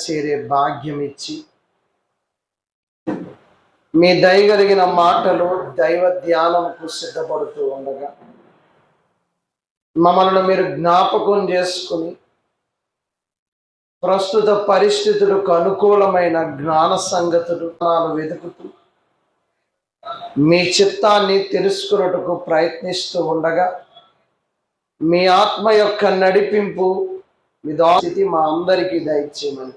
చేరే భాగ్యం ఇచ్చి మీ దయగలిగిన మాటలు దైవ ధ్యానంకు సిద్ధపడుతూ ఉండగా మమ్మల్ని మీరు జ్ఞాపకం చేసుకుని ప్రస్తుత పరిస్థితులకు అనుకూలమైన జ్ఞాన సంగతులు నాను వెతుకుతూ మీ చిత్తాన్ని తెలుసుకున్నట్టుకు ప్రయత్నిస్తూ ఉండగా మీ ఆత్మ యొక్క నడిపింపు మీ స్థితి మా అందరికీ దయచేయమని.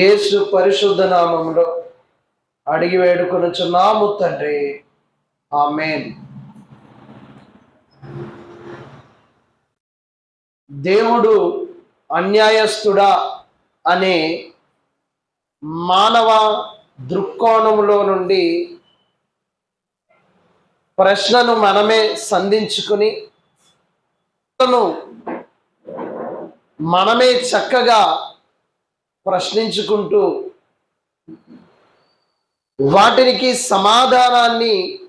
యేసు పరిశుద్ధ నామంలో అడిగి వేడుకొనుచున్నాము తండ్రి. ఆమేన్. దేవుడు అన్యాయస్తుడా అనే మానవ దృక్కోణంలో నుండి ప్రశ్నను మనమే సంధించుకుని తను మనమే చక్కగా ప్రశ్నించుకుంటూ వాటికి సమాధానాన్ని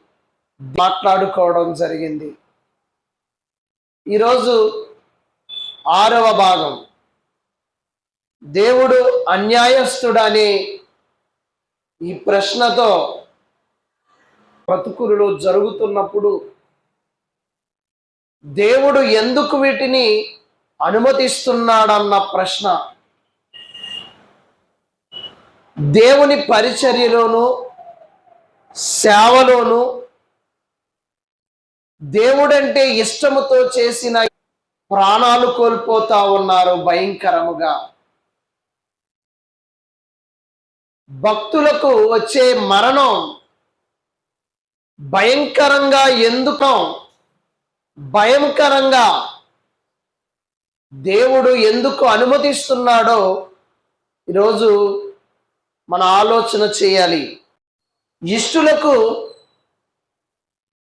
మాట్లాడుకోవడం జరిగింది. ఈరోజు ఆరవ భాగం. దేవుడు అన్యాయస్తుడనే ఈ ప్రశ్నతో బ్రతుకులు జరుగుతున్నప్పుడు దేవుడు ఎందుకు వీటిని అనుమతిస్తున్నాడన్న ప్రశ్న. దేవుని పరిచర్యలోను సేవలోను దేవుడంటే ఇష్టముతో చేసిన ప్రాణాలు కోల్పోతా ఉన్నారు భయంకరముగా. భక్తులకు వచ్చే మరణం భయంకరంగా ఎందుకు? భయంకరంగా దేవుడు ఎందుకు అనుమతిస్తున్నాడో ఈరోజు మన ఆలోచన చేయాలి. ఇష్టులకు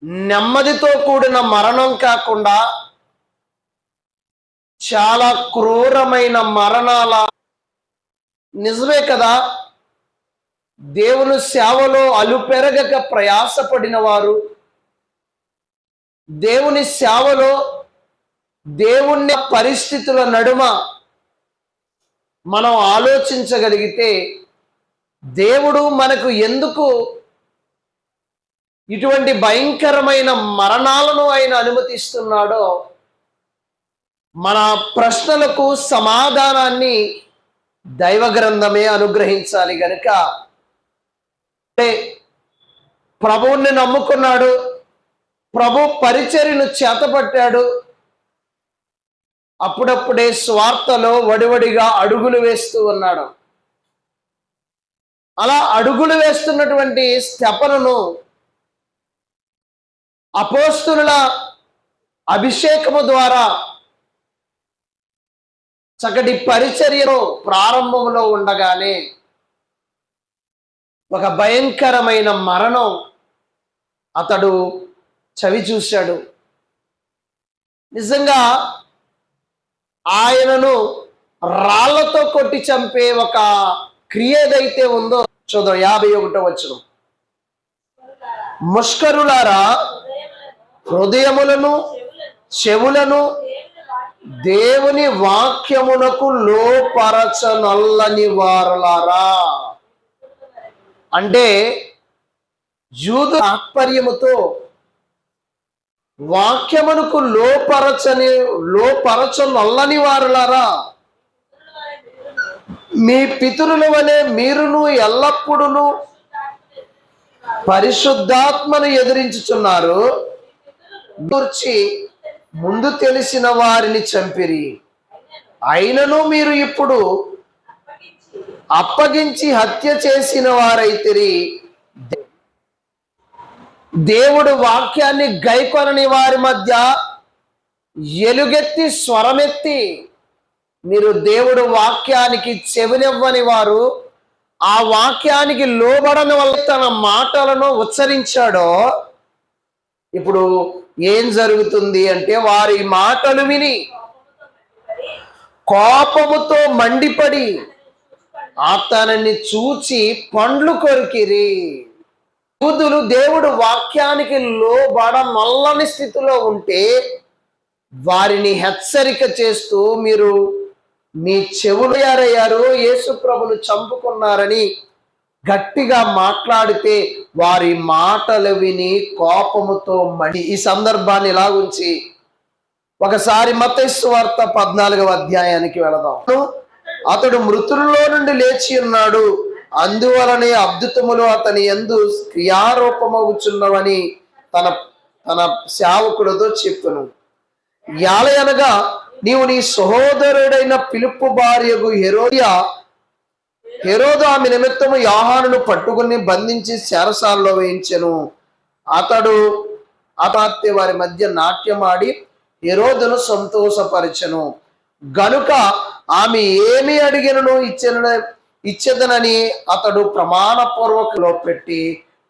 నెమ్మదితో కూడిన మరణం కాకుండా చాలా క్రూరమైన మరణాల నిజమే కదా? దేవుని సేవలో అలుపెరగక ప్రయాసపడిన వారు దేవుని సేవలో దేవుణ్ణి పరిస్థితుల నడుమ మనం ఆలోచించగలిగితే దేవుడు మనకు ఎందుకు ఇటువంటి భయంకరమైన మరణాలను ఆయన అనుమతిస్తున్నాడో మన ప్రశ్నలకు సమాధానాన్ని దైవ గ్రంథమే అనుగ్రహించాలి గనుక. అంటే ప్రభువుని నమ్ముకున్నాడు ప్రభు పరిచర్యను చేతపట్టాడు అప్పుడప్పుడే స్వార్థలో వడివడిగా అడుగులు వేస్తూ ఉన్నాడు. అలా అడుగులు వేస్తున్నటువంటి స్థెపనను అపోస్తుల అభిషేకము ద్వారా చక్కటి పరిచర్యను ప్రారంభంలో ఉండగానే ఒక భయంకరమైన మరణం అతడు చవి చూశాడు నిజంగా ఆయనను రాళ్ళతో కొట్టి చంపే ఒక క్రియ ఏదైతే ఉందో చూద్దాం యాభై ఒకటో వచ్చిన ముష్కరులారా హృదయములను చెవులను దేవుని వాక్యమునకు లోపరచనల్లని వారలారా. అంటే యూదు తాత్పర్యముతో వాక్యమునకు లోపరచని లోపరచ నల్లని వారులారా. మీ పితరుల వలె మీరును ఎల్లప్పుడూ పరిశుద్ధాత్మను ఎదిరించుచున్నారు. గుర్చి ముందు తెలిసిన వారిని చంపిరి. అయినను మీరు ఇప్పుడు అప్పగించి హత్య చేసిన వారైతిరి. దేవుడు వాక్యాన్ని గైకొనని వారి మధ్య ఎలుగెత్తి స్వరమెత్తి మీరు దేవుడు వాక్యానికి చెవినివ్వని వారు ఆ వాక్యానికి లోబడని వల్ల తన మాటలను ఉచ్చరించాడో ఇప్పుడు ఏం జరుగుతుంది అంటే వారి మాటలు విని కోపముతో మండిపడి అతనిని చూచి పండ్లు కొరికిరి. యూదులు దేవుడు వాక్యానికి లోబడ నల్లని స్థితిలో ఉంటే వారిని హెచ్చరిక చేస్తూ మీరు మీ చెవులు యారయ్యారు యేసుప్రభులు చంపుకున్నారని గట్టిగా మాట్లాడితే వారి మాటలు విని కోపముతో మడి ఈ సందర్భాన్ని ఇలా ఉంచి ఒకసారి మతేశ్వార్త పద్నాలుగవ అధ్యాయానికి వెళదాం. అతడు మృతుల్లో నుండి లేచి ఉన్నాడు. అందువలనే అద్భుతములు అతని ఎందు క్రియారూపమవుచున్నవని తన తన సేవకుడితో చెప్పును. యాలయనగా నీవు నీ సహోదరుడైన పిలుపు భార్యకు హెరోయా హెరోదు ఆమె నిమిత్తము యాహానును పట్టుకుని బంధించి శరసాల్లో వేయించెను. అతడు అతాత్య వారి మధ్య నాట్యమాడి హెరోదును సంతోషపరచెను. గనుక ఆమె ఏమి అడిగినను ఇచ్చిన ఇచ్చేదనని అతడు ప్రమాణపూర్వకలో పెట్టి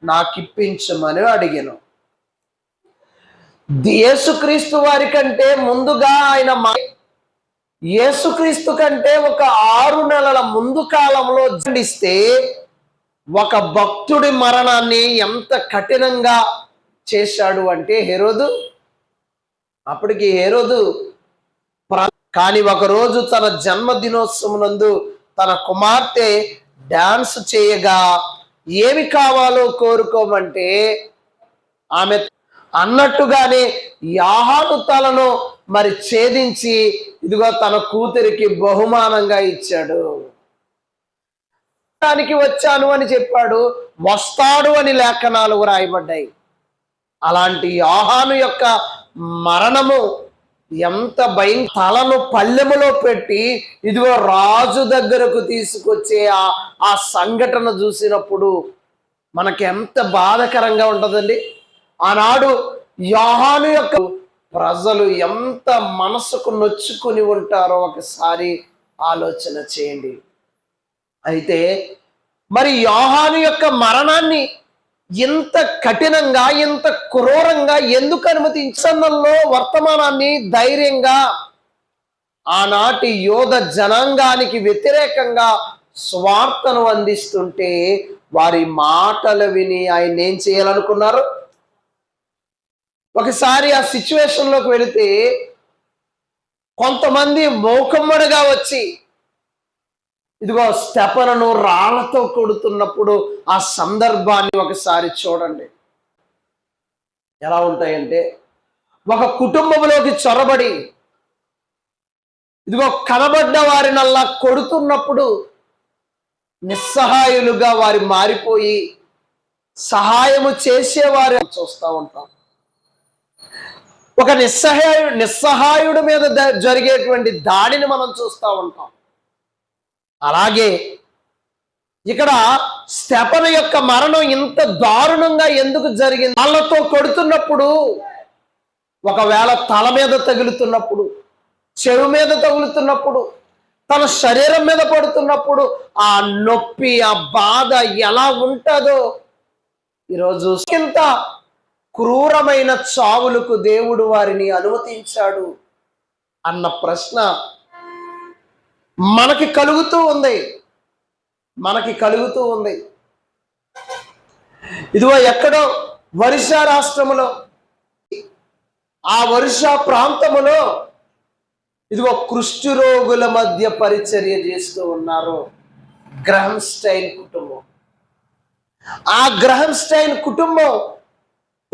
నాకిప్పించమని అడిగాను. యేసుక్రీస్తు వారి కంటే ముందుగా ఆయన మా యేసుక్రీస్తు కంటే ఒక ఆరు నెలల ముందు కాలంలో జడిస్తే ఒక భక్తుడి మరణాన్ని ఎంత కఠినంగా చేశాడు అంటే హెరోదు అప్పటికి హెరోదు కానీ ఒకరోజు తన జన్మదినోత్సవనందు తన కుమార్తె డాన్స్ చేయగా ఏమి కావాలో కోరుకోమంటే ఆమె అన్నట్టుగానే యాహాను తలను మరి ఛేదించి ఇదిగో తన కూతురికి బహుమానంగా ఇచ్చాడు. దానికి వచ్చాను అని చెప్పాడు వస్తాడు అని లేఖనాలు రాయబడ్డాయి అలాంటి యాహాను యొక్క మరణము ఎంత భయం. తలను పల్లెములో పెట్టి ఇదిగో రాజు దగ్గరకు తీసుకొచ్చే ఆ ఆ సంఘటన చూసినప్పుడు మనకి ఎంత బాధకరంగా ఉంటుందండి. ఆనాడు యోహాను యొక్క ప్రజలు ఎంత మనసుకు నొచ్చుకుని ఉంటారో ఒకసారి ఆలోచన చేయండి. అయితే మరి యోహాను యొక్క మరణాన్ని ఇంత కఠినంగా ఇంత క్రూరంగా ఎందుకు అనుమతించడంలో వర్తమానాన్ని ధైర్యంగా ఆనాటి యోధ జనాంగానికి వ్యతిరేకంగా స్వార్థను అందిస్తుంటే వారి మాటలు విని ఆయన ఏం చేయాలనుకున్నారు? ఒకసారి ఆ సిచ్యువేషన్లోకి వెళితే కొంతమంది మోకమ్మడిగా వచ్చి ఇదిగో స్టెపనను రాళ్ళతో కొడుతున్నప్పుడు ఆ సందర్భాన్ని ఒకసారి చూడండి. ఎలా ఉంటాయంటే ఒక కుటుంబంలోకి చొరబడి ఇదిగో కనబడ్డ వారినల్లా కొడుతున్నప్పుడు నిస్సహాయులుగా వారి మారిపోయి సహాయము చేసేవారు చూస్తూ ఉంటాం. ఒక నిస్సహాయు నిస్సహాయుడి మీద జరిగేటువంటి దాడిని మనం చూస్తూ ఉంటాం. అలాగే ఇక్కడ స్తెపన యొక్క మరణం ఇంత దారుణంగా ఎందుకు జరిగింది? వాళ్ళతో కొడుతున్నప్పుడు ఒకవేళ తల మీద తగులుతున్నప్పుడు చెవి మీద తగులుతున్నప్పుడు తన శరీరం మీద పడుతున్నప్పుడు ఆ నొప్పి ఆ బాధ ఎలా ఉంటుందో ఈరోజు ఇంత క్రూరమైన చావులకు దేవుడు వారిని అనుమతించాడు అన్న ప్రశ్న మనకి కలుగుతూ ఉంది. మనకి కలుగుతూ ఉంది. ఇదిగో ఎక్కడో ఒరిస్సా రాష్ట్రములో ఆ ఒరిస్సా ప్రాంతములో ఇదిగో కృష్టి రోగుల మధ్య పరిచర్య చేస్తూ ఉన్నారు. గ్రహంస్టైన్ కుటుంబం. ఆ గ్రహంస్టైన్ కుటుంబం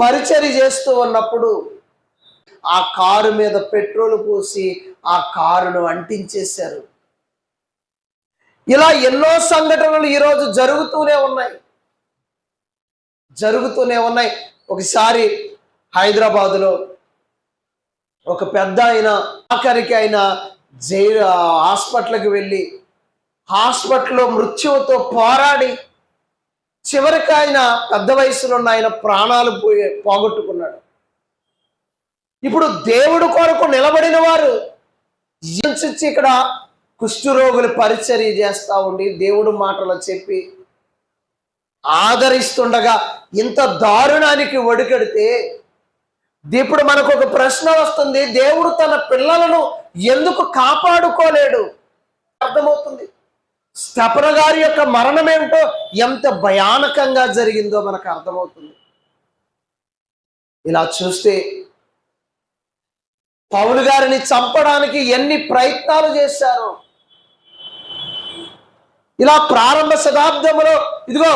పరిచర్య చేస్తూ ఉన్నప్పుడు ఆ కారు మీద పెట్రోల్ పోసి ఆ కారును అంటించేశారు. ఇలా ఎన్నో సంఘటనలు ఈరోజు జరుగుతూనే ఉన్నాయి. జరుగుతూనే ఉన్నాయి. ఒకసారి హైదరాబాదులో ఒక పెద్ద ఆయన ఆఖరికి ఆయన జై హాస్పిటల్కి వెళ్ళి హాస్పిటల్లో మృత్యువుతో పోరాడి చివరికి ఆయన పెద్ద వయసులో ఉన్న ఆయన ప్రాణాలు పోయే పోగొట్టుకున్నాడు. ఇప్పుడు దేవుడు కొరకు నిలబడిన వారు ఇక్కడ కుష్ఠరోగులు పరిచర్య చేస్తూ ఉండి దేవుడు మాటలు చెప్పి ఆదరిస్తుండగా ఇంత దారుణానికి ఒడికెడితే ఇప్పుడు మనకు ఒక ప్రశ్న వస్తుంది. దేవుడు తన పిల్లలను ఎందుకు కాపాడుకోలేడు? అర్థమవుతుంది. స్తపన గారి యొక్క మరణం ఏమిటో ఎంత భయానకంగా జరిగిందో మనకు అర్థమవుతుంది. ఇలా చూస్తే పౌలు గారిని చంపడానికి ఎన్ని ప్రయత్నాలు చేశారో? ఇలా ప్రారంభ శతాబ్దంలో ఇదిగో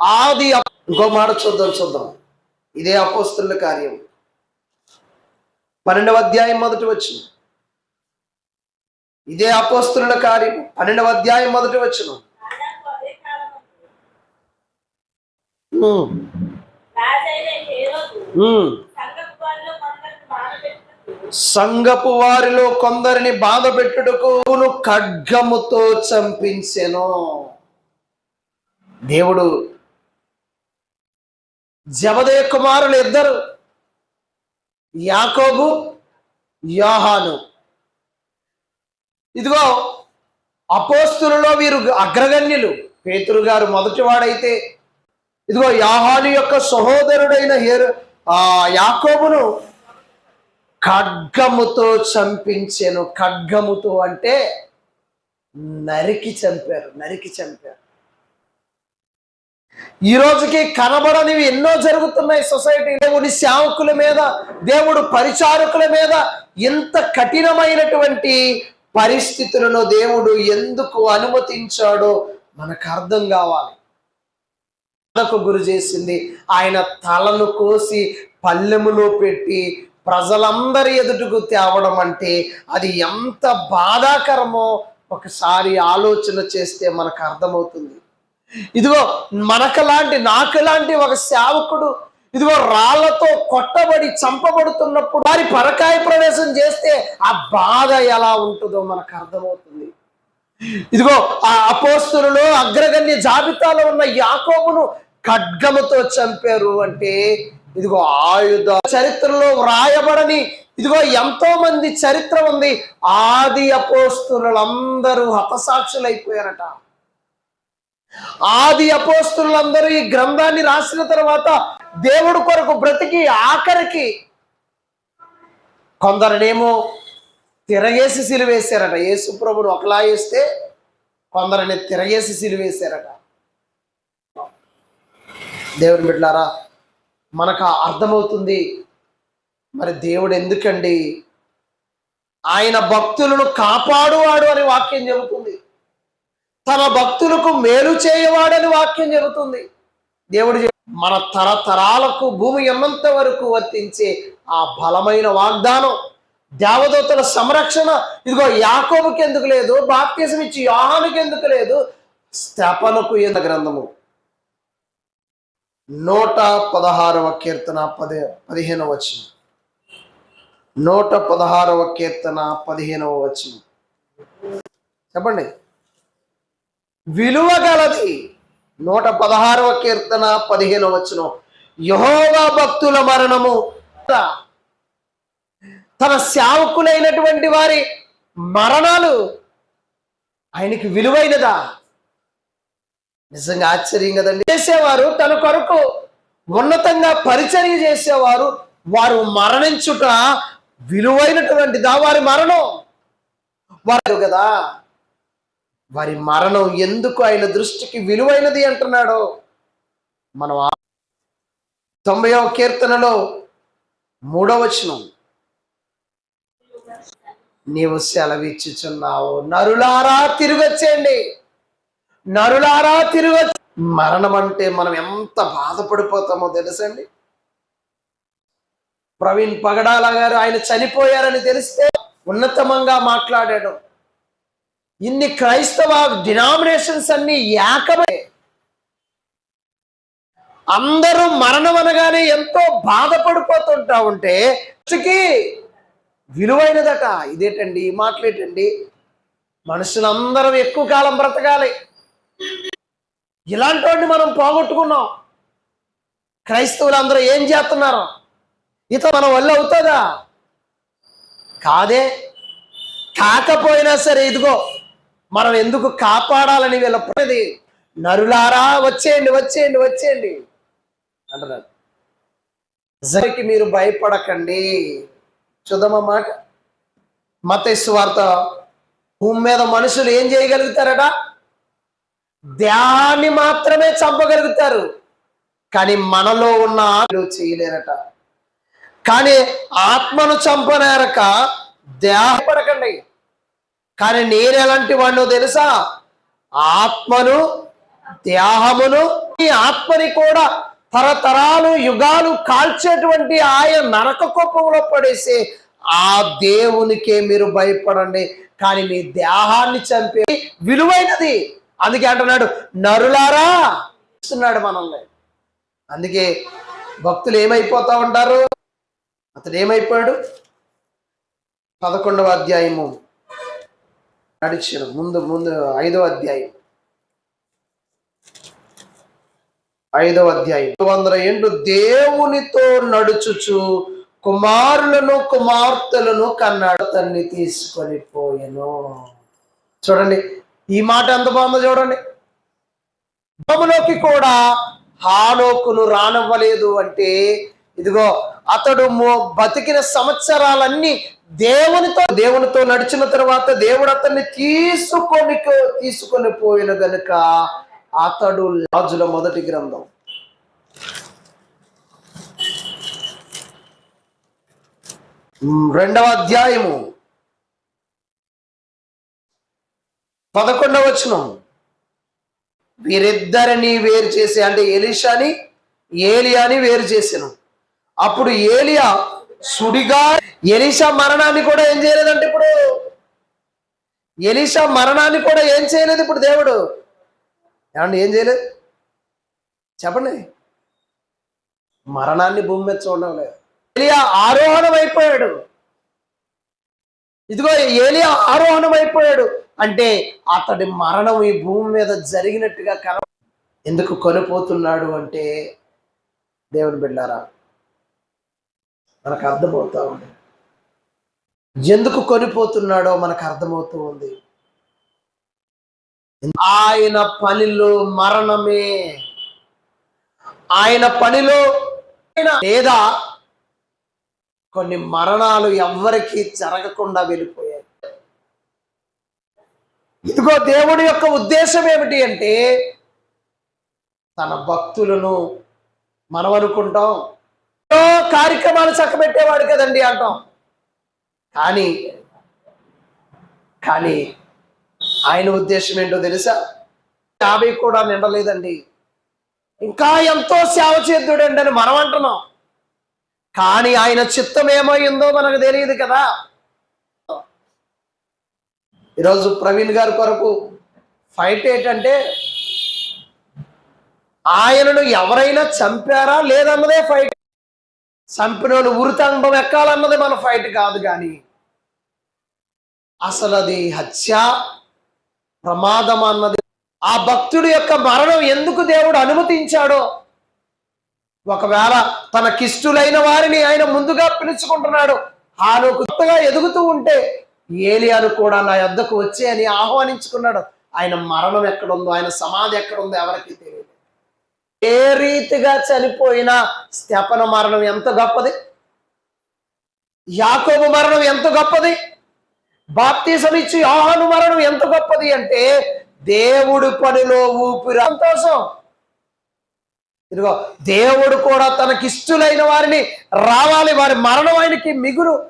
ఆది ఇంకో మాట చూద్దాం చూద్దాం. ఇదే అపోస్తుల కార్యం. పన్నెండవ అధ్యాయం మొదటి వచ్చిన ఇదే అపోస్తుల కార్యం. పన్నెండవ అధ్యాయం మొదటి వచ్చిన రాజైన సంగపు వారిలో కొందరిని బాధ పెట్టుటకు ఖడ్గముతో చంపించెను. దేవుడు జవదే కుమారులు ఇద్దరు యాకోబు యోహాను. ఇదిగో అపోస్తులలో వీరు అగ్రగణ్యులు. పేతురు గారు మొదటివాడైతే ఇదిగో యాహాను యొక్క సహోదరుడైన హేరు ఆ యాకోబును ఖడ్గముతో చంపించాను. ఖడ్గముతో అంటే నరికి చంపారు నరికి చంపారు. ఈ రోజుకి కనబడనివి ఎన్నో జరుగుతున్నాయి సొసైటీ. దేవుడి సేవకుల మీద దేవుడు పరిచారకుల మీద ఎంత కఠినమైనటువంటి పరిస్థితులను దేవుడు ఎందుకు అనుమతించాడో మనకు అర్థం కావాలి. గురి చేసింది. ఆయన తలను కోసి పల్లెములో పెట్టి ప్రజలందరి ఎదుటకు తేవడం అంటే అది ఎంత బాధాకరమో ఒకసారి ఆలోచన చేస్తే మనకు అర్థమవుతుంది. ఇదిగో మనకలాంటి నాకులాంటి ఒక సేవకుడు ఇదిగో రాళ్ళతో కొట్టబడి చంపబడుతున్నప్పుడు వారి పరకాయ ప్రవేశం చేస్తే ఆ బాధ ఎలా ఉంటుందో మనకు అర్థమవుతుంది. ఇదిగో ఆ అపోస్తులలో అగ్రగణ్య జాబితాలో ఉన్న యాకోబును ఖడ్గముతో చంపారు అంటే ఇదిగో ఆయుధ చరిత్రలో వ్రాయబడని ఇదిగో ఎంతో మంది చరిత్ర ఉంది. ఆది అపోస్తులందరూ హతసాక్షులైపోయారట. ఆది అపోస్తులందరూ ఈ గ్రంథాన్ని రాసిన తర్వాత దేవుడు కొరకు బ్రతికి ఆఖరికి కొందరినేమో తిరగేసి సిలివేశారట. యేసు ప్రభుని ఒకలా వేస్తే కొందరిని తిరగేసి సిలివేశారట. దేవుని బిడ్డారా మనకు అర్థమవుతుంది. మరి దేవుడు ఎందుకండి? ఆయన భక్తులను కాపాడువాడు అని వాక్యం చెబుతుంది. తన భక్తులకు మేలు చేయవాడని వాక్యం చెబుతుంది. దేవుడు మన తరతరాలకు భూమి ఎన్నంత వరకు వర్తించే ఆ బలమైన వాగ్దానం దేవదూతల సంరక్షణ. ఇదిగో యాకోబుకి ఎందుకు లేదు? బాప్తిజం ఇచ్చి యోహానికి ఎందుకు లేదు? స్థపనకు ఎంత గ్రంథము? నూట పదహారవ కీర్తన పదే పదిహేనవ వచ్చిన నూట పదహారవ కీర్తన పదిహేనవ వచ్చిన చెప్పండి. విలువ గలది నూట పదహారవ కీర్తన పదిహేను వచ్చిన యహోవా భక్తుల మరణము తన సేవకులైనటువంటి వారి మరణాలు ఆయనకి విలువైనదా? నిజంగా ఆశ్చర్యం కదండి. చేసేవారు తన కొరకు ఉన్నతంగా పరిచర్య చేసేవారు. వారు మరణించుట విలువైనటువంటిదా వారి మరణం. వారు కదా? వారి మరణం ఎందుకు ఆయన దృష్టికి విలువైనది అంటున్నాడు? మనం తొంభైవ కీర్తనలో మూడవ వచనం. నీవు సెలవిచ్చుచున్నావు. నరులారా తిరిగొచ్చేయండి. నరులారా తిరగచ్చు మరణం అంటే మనం ఎంత బాధపడిపోతామో తెలుసండి? ప్రవీణ్ పగడాల గారు ఆయన చనిపోయారని తెలిస్తే ఉన్నతమంగా మాట్లాడాడు. ఇన్ని క్రైస్తవ డినామినేషన్స్ అన్ని ఏకమే. అందరూ మరణం అనగానే ఎంతో బాధపడిపోతుంటా ఉంటే విలువైనదట. ఇదేటండి ఈ మాటలేటండి? మనుషులందరం ఎక్కువ కాలం బ్రతకాలి. ఇలాంటి వాడిని మనం పోగొట్టుకున్నాం. క్రైస్తవులు అందరూ ఏం చేస్తున్నారు? ఇత మన వల్ల అవుతుందా? కాదే. కాకపోయినా సరే ఇదిగో మనం ఎందుకు కాపాడాలని వీళ్ళది నరులారా వచ్చేయండి వచ్చేయండి వచ్చేయండి. అంటున్నారు. నిజానికి మీరు భయపడకండి. చూద్దామా మాట. మత వార్త. భూమి మీద మనుషులు ఏం చేయగలుగుతారట? దేహాన్ని మాత్రమే చంపగలుగుతారు. కానీ మనలో ఉన్న ఆత్మలు చేయలేరట. కానీ ఆత్మను చంపనేరక దేహపడకండి. కానీ నేను ఎలాంటి వాడినో తెలుసా? ఆత్మను దేహమును ఈ ఆత్మని కూడా తరతరాలు యుగాలు కాల్చేటువంటి ఆయన నరక కోపంలో పడేసే ఆ దేవునికే మీరు భయపడండి. కానీ మీ దేహాన్ని చంపే విలువైనది అందుకే అంటున్నాడు నరులారా! ఇస్తున్నాడు మనల్ని. అందుకే భక్తులు ఏమైపోతా ఉంటారు? అతడు ఏమైపోయాడు? పదకొండవ అధ్యాయము నడిచిన ముందు ముందు ఐదవ అధ్యాయం. ఐదవ అధ్యాయం. వందల ఏండ్లు దేవునితో నడుచుచు కుమారులను కుమార్తెలను కన్నాడు తన్ని తీసుకొని పోయాను. చూడండి ఈ మాట ఎంత బాగుందో చూడండి. భూమిలోకి కూడా హానోకును రానివ్వలేదు అంటే ఇదిగో అతడు బతికిన సంవత్సరాలన్నీ దేవునితో దేవునితో నడిచిన తర్వాత దేవుడు అతన్ని తీసుకొని తీసుకొని పోయిన గనుక అతడు రాజుల మొదటి గ్రంథం. రెండవ అధ్యాయము. పదకొండవ వచనం. వీరిద్దరిని వేరు చేసి అంటే ఎలిషాని ఏలియాని వేరు చేసాను. అప్పుడు ఏలియా సుడిగా ఎలిషా మరణాన్ని కూడా ఏం చేయలేదంటే ఇప్పుడు ఎలిషా మరణాన్ని కూడా ఏం చేయలేదు ఇప్పుడు దేవుడు. ఏమండి ఏం చేయలేదు? చెప్పండి. మరణాన్ని భూమి మీద చూడడం లేదు ఏలియా ఆరోహణం అయిపోయాడు ఇదిగో ఏలియా ఆరోహణం అయిపోయాడు అంటే అతడి మరణం ఈ భూమి మీద జరిగినట్టుగా కన ఎందుకు కొనిపోతున్నాడు అంటే దేవుని బిడ్డారా మనకు అర్థమవుతా ఉంది. ఎందుకు కొనిపోతున్నాడో మనకు అర్థమవుతూ ఉంది. ఆయన పనిలో మరణమే. ఆయన పనిలో లేదా కొన్ని మరణాలు ఎవ్వరికీ జరగకుండా వెళ్ళిపోయి ఇదిగో దేవుడి యొక్క ఉద్దేశం ఏమిటి అంటే తన భక్తులను మనం అనుకుంటాం ఎన్నో కార్యక్రమాలు చక్కబెట్టేవాడు కదండి అంటాం. కానీ కానీ ఆయన ఉద్దేశం ఏంటో తెలుసా? యాభై కూడా నిండలేదండి. ఇంకా ఎంతో సేవ చేద్దుడండి అని మనం అంటున్నాం కానీ ఆయన చిత్తం ఏమైందో మనకు తెలియదు కదా. ఈరోజు ప్రవీణ్ గారి కొరకు ఫైట్ ఏంటంటే ఆయనను ఎవరైనా చంపారా లేదన్నదే ఫైట్. చంపిన వాళ్ళు ఉరితంబం ఎక్కాలన్నది మన ఫైట్ కాదు కానీ అసలు అది హత్య ప్రమాదం అన్నది. ఆ భక్తుడి యొక్క మరణం ఎందుకు దేవుడు అనుమతించాడో ఒకవేళ తనకిష్టులైన వారిని ఆయన ముందుగా పిలుచుకుంటున్నాడు ఆను కొత్తగా ఎదుగుతూ ఉంటే ఏలియాను కూడా నా యొద్దకు వచ్చి అని ఆహ్వానించుకున్నాడు. ఆయన మరణం ఎక్కడుందో ఆయన సమాధి ఎక్కడుందో ఎవరికి తెలియదు ఏ రీతిగా చనిపోయిన స్తెపన మరణం ఎంత గొప్పది? యాకోబు మరణం ఎంత గొప్పది? బాప్తీసం ఇచ్చి యోహాను మరణం ఎంత గొప్పది అంటే దేవుడు పనిలో ఊపిరి సంతోషం. ఇదిగో దేవుడు కూడా తనకిష్టులైన వారిని రావాలి వారి మరణం ఆయనకి మిగులు.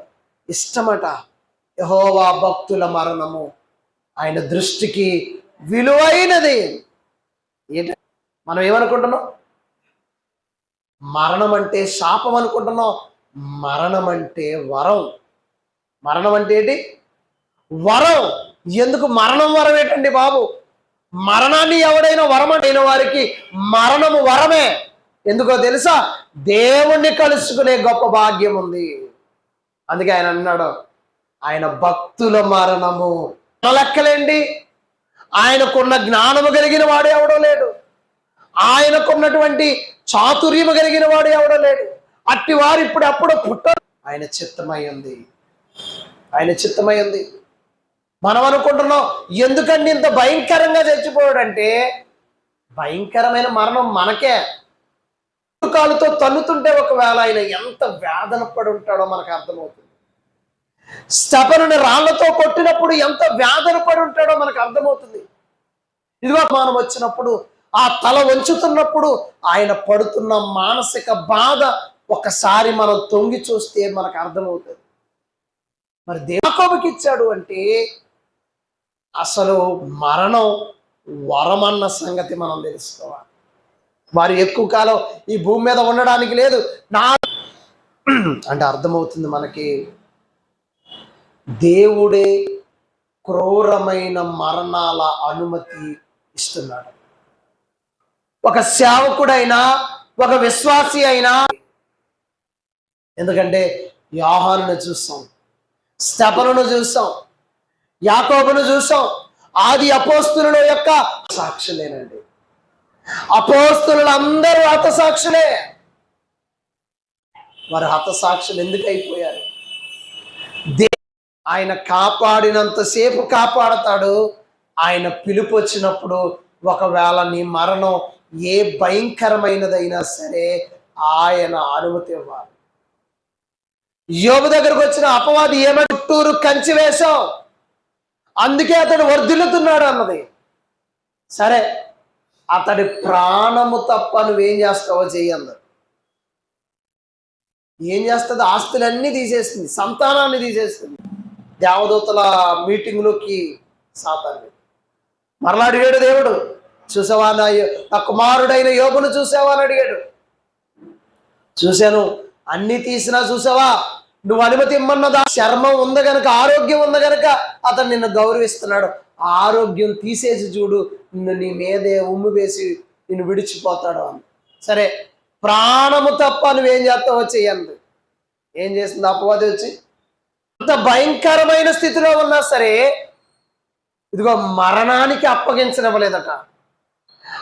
ఇష్టమట. యహోవా భక్తుల మరణము ఆయన దృష్టికి విలువైనది. ఏంట? మనం ఏమనుకుంటున్నాం? మరణం అంటే శాపం అనుకుంటున్నాం. మరణం అంటే వరం. మరణం అంటే ఏంటి? వరం. ఎందుకు మరణం వరం ఏంటండి బాబు? మరణాన్ని ఎవడైనా వరం అయిన వారికి మరణము వరమే. ఎందుకో తెలుసా? దేవుణ్ణి కలుసుకునే గొప్ప భాగ్యం ఉంది. అందుకే ఆయన అన్నాడు ఆయన భక్తుల మరణము లెక్కలేండి ఆయనకున్న జ్ఞానము కలిగిన వాడు ఎవడో లేడు. ఆయనకున్నటువంటి చాతుర్యము కలిగిన వాడు ఎవడో లేడు. అట్టి వారు ఇప్పుడు అప్పుడు పుట్ట ఆయన చిత్తమై ఉంది. ఆయన చిత్తమై ఉంది. మనం అనుకుంటున్నాం ఎందుకండి ఇంత భయంకరంగా చచ్చిపోయాడంటే భయంకరమైన మరణం మనకే. కాలుతో తన్నుతుంటే ఒకవేళ ఆయన ఎంత వేదన పడి ఉంటాడో మనకు అర్థమవుతుంది. స్టపనుని రాళ్ళతో కొట్టినప్పుడు ఎంత వేదన పడి ఉంటాడో మనకు అర్థమవుతుంది. ఇదిగో మనం వచ్చినప్పుడు ఆ తల వంచుతున్నప్పుడు ఆయన పడుతున్న మానసిక బాధ ఒకసారి మనం తొంగి చూస్తే మనకు అర్థమవుతుంది. మరి దేవకోబకి ఇచ్చాడు అంటే అసలు మరణం వరమన్న సంగతి మనం తెలుసుకోవాలి. వారు ఎక్కువ కాలం ఈ భూమి మీద ఉండడానికి లేదు. నా అంటే అర్థమవుతుంది మనకి దేవుడే క్రూరమైన మరణాల అనుమతి ఇస్తున్నాడు. ఒక సేవకుడైనా ఒక విశ్వాసి అయినా ఎందుకంటే యాహానును చూస్తాం స్తపనును చూస్తాం యాకోబును చూసాం ఆది అపోస్తుల యొక్క సాక్షులేనండి. అపోస్తులు అందరూ హతసాక్షులే. వారు హతసాక్షులు ఎందుకు అయిపోయారు దే ఆయన కాపాడినంతసేపు కాపాడతాడు. ఆయన పిలుపు వచ్చినప్పుడు ఒకవేళ నీ మరణం ఏ భయంకరమైనదైనా సరే ఆయన అనుమతి ఇవ్వాలి. యోగు దగ్గరకు వచ్చిన అపవాది ఏమంటే చుట్టూరు కంచి వేశాం అందుకే అతడు వర్ధిల్లుతున్నాడు అన్నది. సరే అతడి ప్రాణము తప్ప నువ్వేం చేస్తావో చెయ్యంది ఏం చేస్తుంది? ఆస్తులన్నీ తీసేస్తుంది సంతానాన్ని తీసేస్తుంది దేవదూతల మీటింగ్లోకి సాతాను మరలా అడిగాడు దేవుడు చూసావా నా నా కుమారుడైన యోగును చూసావా అని అడిగాడు. చూశాను అన్ని తీసినా చూసావా? నువ్వు అనుమతి ఇమ్మన్నదా చర్మం ఉంది గనక ఆరోగ్యం ఉంది గనక అతను నిన్ను గౌరవిస్తున్నాడు. ఆ ఆరోగ్యం తీసేసి చూడు నిన్ను నీ మీదే ఉమ్ము వేసి నిన్ను విడిచిపోతాడు అని. సరే ప్రాణము తప్ప నువ్వేం చేస్తావో చెయ్యండి ఏం చేసింది అపవాది వచ్చి? అంత భయంకరమైన స్థితిలో ఉన్నా సరే ఇదిగో మరణానికి అప్పగించనివ్వలేదట.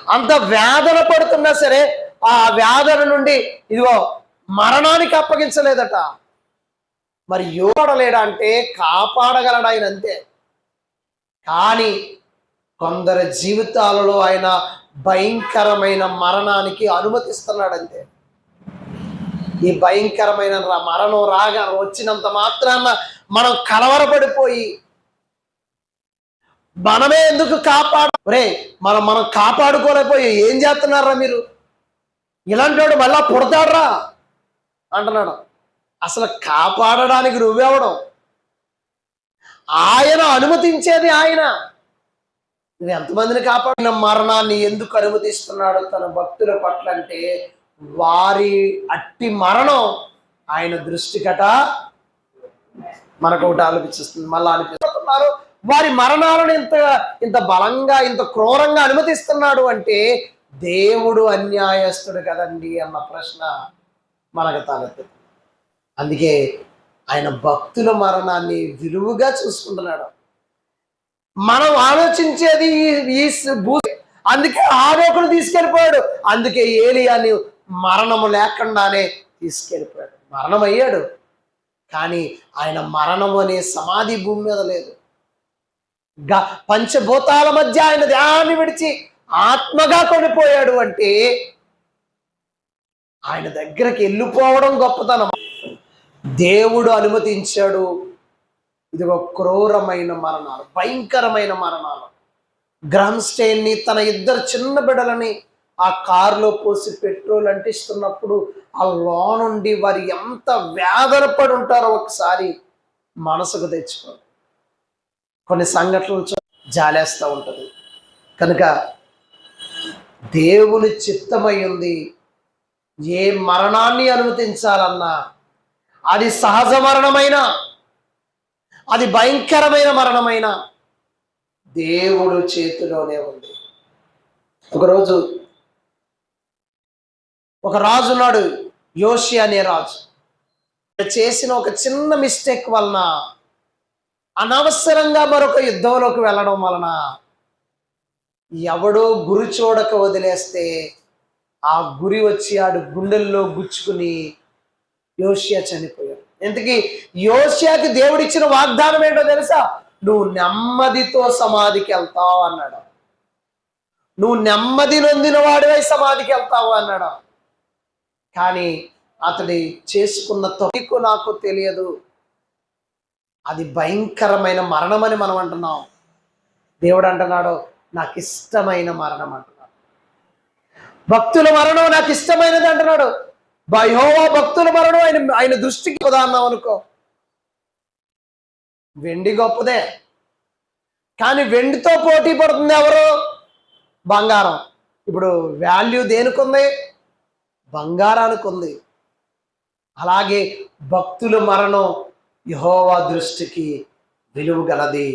అంత వేదన పడుతున్నా సరే ఆ వేదన నుండి ఇదిగో మరణానికి అప్పగించలేదట. మరి యోడలేడా అంటే కాపాడగలడు ఆయన అంతే. కానీ కొందరి జీవితాలలో ఆయన భయంకరమైన మరణానికి అనుమతిస్తున్నాడంతే. ఈ భయంకరమైన మరణం రాగా వచ్చినంత మాత్రాన మనం కలవరపడిపోయి మనమే ఎందుకు కాపాడ రే మనం మనం కాపాడుకోలేకపోయి ఏం చేస్తున్నారా మీరు? ఇలాంటి వాడు మళ్ళా పుడతాడరా? అంటున్నాడు. అసలు కాపాడడానికి నువ్వెవడం? ఆయన అనుమతించేది ఆయన. నువ్వు ఎంతమందిని కాపాడిన మరణాన్ని ఎందుకు అనుమతిస్తున్నాడు? తన భక్తుల పట్ల అంటే వారి అట్టి మరణం ఆయన దృష్టికట మనకు ఒకటి ఆలోచిస్తుంది మళ్ళీ అనిపిస్తున్నారు వారి మరణాలను ఇంత ఇంత బలంగా ఇంత క్రూరంగా అనుమతిస్తున్నాడు అంటే దేవుడు అన్యాయస్తుడు కదండి అన్న ప్రశ్న మనకు తలెత్తు అందుకే ఆయన భక్తుల మరణాన్ని విలువగా చూసుకుంటున్నాడు. మనం ఆలోచించేది ఈ- ఈ భూ అందుకే ఆరోకులు తీసుకెళ్ళిపోయాడు. అందుకే ఏలియాని మరణము లేకుండానే తీసుకెళ్ళిపోయాడు. మరణం అయ్యాడు కానీ ఆయన మరణము అనే సమాధి భూమి మీద లేదు. గ- పంచభూతాల మధ్య ఆయన ధ్యాన్ని విడిచి ఆత్మగా కొనిపోయాడు అంటే ఆయన దగ్గరికి వెళ్ళిపోవడం గొప్పతనం. దేవుడు అనుమతించాడు. ఇదిగో క్రూరమైన మరణాలు భయంకరమైన మరణాలు. గ్రహంస్టైన్ని తన ఇద్దరు చిన్న బిడ్డలని ఆ కారులో పోసి పెట్రోల్ అంటిస్తున్నప్పుడు ఆ లో నుండి వారు ఎంత వ్యాధనపడి ఉంటారో ఒకసారి మనసుకు తెచ్చుకోండి. కొన్ని సంఘటనలు జాలేస్తూ ఉంటుంది. కనుక దేవుని చిత్తమై ఉంది. ఏ మరణాన్ని అనుమతించాలన్నా అది సహజ మరణమైనా అది భయంకరమైన మరణమైనా దేవుడు చేతిలోనే ఉంది. ఒకరోజు ఒక రాజు ఉన్నాడు యోషి అనే రాజు. చేసిన ఒక చిన్న మిస్టేక్ వలన అనవసరంగా మరొక యుద్ధంలోకి వెళ్ళడం వలన ఎవడో గురి చూడక వదిలేస్తే ఆ గురి వచ్చి ఆడు గుండెల్లో గుచ్చుకుని యోషియా చనిపోయాడు. ఎందుకు యోషియాకి దేవుడిచ్చిన వాగ్దానం ఏంటో తెలుసా? నువ్వు నెమ్మదితో సమాధికి వెళ్తావు అన్నాడు. నువ్వు నెమ్మది నొందిన వాడివై సమాధికి వెళ్తావు అన్నాడు. కానీ అతడి చేసుకున్న తొలికు నాకు తెలియదు. అది భయంకరమైన మరణం అని మనం అంటున్నాం. దేవుడు అంటున్నాడు నాకు ఇష్టమైన మరణం అంటున్నాడు. భక్తుల మరణం నాకు ఇష్టమైనది అంటున్నాడు. బయోవా భక్తుల మరణం ఆయన ఆయన దృష్టికి ఉదాహరణం అనుకో. వెండి గొప్పదే. కానీ వెండితో పోటీ పడుతుంది ఎవరు? బంగారం. ఇప్పుడు వాల్యూ దేనికుంది? బంగారానికి ఉంది అలాగే భక్తుల మరణం యహోవా దృష్టికి విలువ గలది.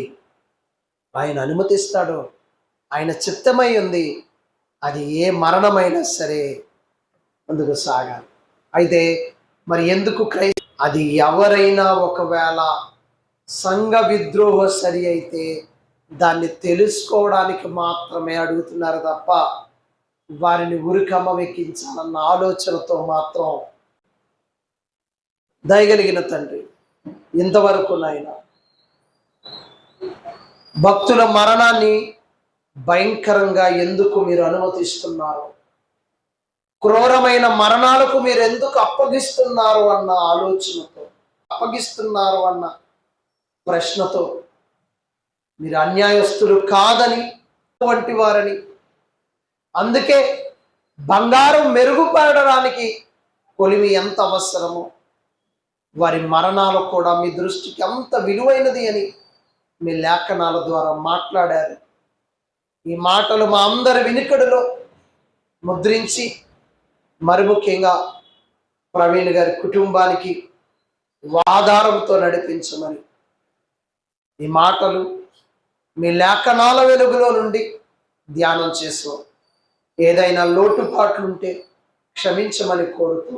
ఆయన అనుమతిస్తాడు. ఆయన చిత్తమై ఉంది. అది ఏ మరణమైనా సరే అందుకు సాగాలి. అయితే మరి ఎందుకు క్రై? అది ఎవరైనా ఒకవేళ సంఘ విద్రోహ సరి అయితే దాన్ని తెలుసుకోవడానికి మాత్రమే అడుగుతున్నారు తప్ప వారిని ఉరికమ్మవెక్కించాలన్న ఆలోచనతో మాత్రం దయగలిగిన తండ్రి ఇంతవరకు నాయన భక్తుల మరణాన్ని భయంకరంగా ఎందుకు మీరు అనుమతిస్తున్నారు? క్రూరమైన మరణాలకు మీరు ఎందుకు అప్పగిస్తున్నారు అన్న ఆలోచనతో అప్పగిస్తున్నారు అన్న ప్రశ్నతో మీరు అన్యాయస్తులు కాదని వంటి వారని అందుకే బంగారం మెరుగుపడడానికి కొలిమి ఎంత అవసరమో వారి మరణాలు కూడా మీ దృష్టికి అంత విలువైనది అని మీ లేఖనాల ద్వారా మాట్లాడారు. ఈ మాటలు మా అందరి వినికడులో ముద్రించి మరి ముఖ్యంగా ప్రవీణ్ గారి కుటుంబానికి వాధారంతో నడిపించమని ఈ మాటలు మీ లేఖనాల వెలుగులో నుండి ధ్యానం చేసాం ఏదైనా లోటుపాట్లుంటే క్షమించమని కోరుతూ